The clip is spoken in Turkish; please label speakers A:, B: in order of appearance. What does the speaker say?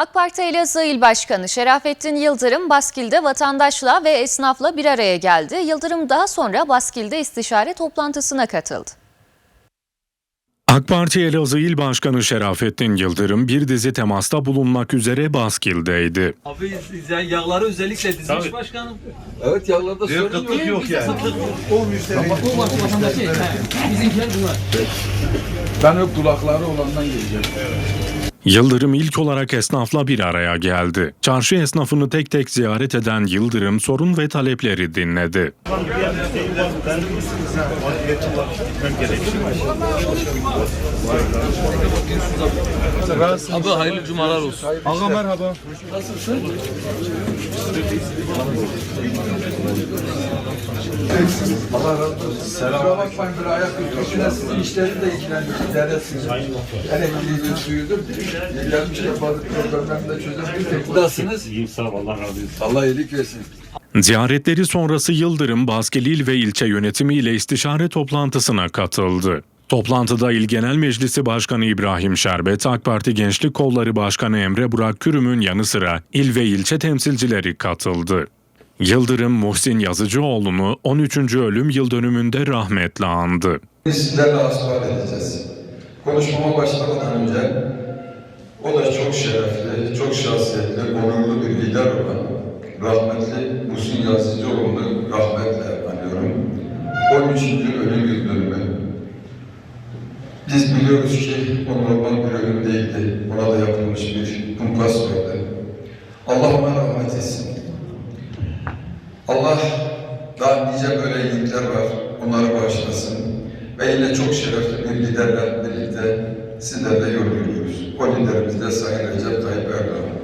A: AK Parti Elazığ İl Başkanı Şerafettin Yıldırım Baskil'de vatandaşla ve esnafla bir araya geldi. Yıldırım daha sonra Baskil'de istişare toplantısına katıldı.
B: AK Parti Elazığ İl Başkanı Şerafettin Yıldırım bir dizi temasta bulunmak üzere Baskil'deydi.
C: Abi yağları özellikle dizmiş başkanım.
D: Evet yağlarda sorun yok. Kıtlık yok yani. Ben hep kulakları olandan geleceğim.
B: Yıldırım ilk olarak esnafla bir araya geldi. Çarşı esnafını tek tek ziyaret eden Yıldırım sorun ve talepleri dinledi.
D: Abi hayırlı
C: cumalar olsun.
D: Aga merhaba. Allah razı olsun. Selam. bakmayın böyle ayak ülkesine sizin işleri de ilgilendirin. Deresiniz. Elektriğidir, suyudur. Gelmiş de bazı problemlerini de. Buradasınız.
B: İyiyim sağ
E: ol Allah razı
B: olsun.
D: Allah iyilik versin.
B: Ziyaretleri sonrası Yıldırım Baskil İl ve ilçe yönetimi ile istişare toplantısına katıldı. Toplantıda İl Genel Meclisi Başkanı İbrahim Şerbet, AK Parti Gençlik Kolları Başkanı Emre Burak Kürüm'ün yanı sıra il ve ilçe temsilcileri katıldı. Yıldırım Muhsin Yazıcıoğlu'nu 13. ölüm yıl dönümünde rahmetle andı.
D: Sizlerle asfalt edeceğiz. Konuşmama başlamadan önce o da çok şerefli, çok şahsiyetli, onurlu bir lider olan rahmetli Muhsin Yazıcıoğlu'nu rahmetle anıyorum. 13. ölüm yıl. Biz biliyoruz ki Onurban görevindeydi. Orada yapılmış bir kumpas vardı. Allah ona rahmet etsin. Allah daha nice böyle iyilikler var. Onları bağışlasın. Ve yine çok şerefli bir liderle birlikte sizlerle yol yürüyoruz. O liderimiz de Sayın Recep Tayyip Erdoğan.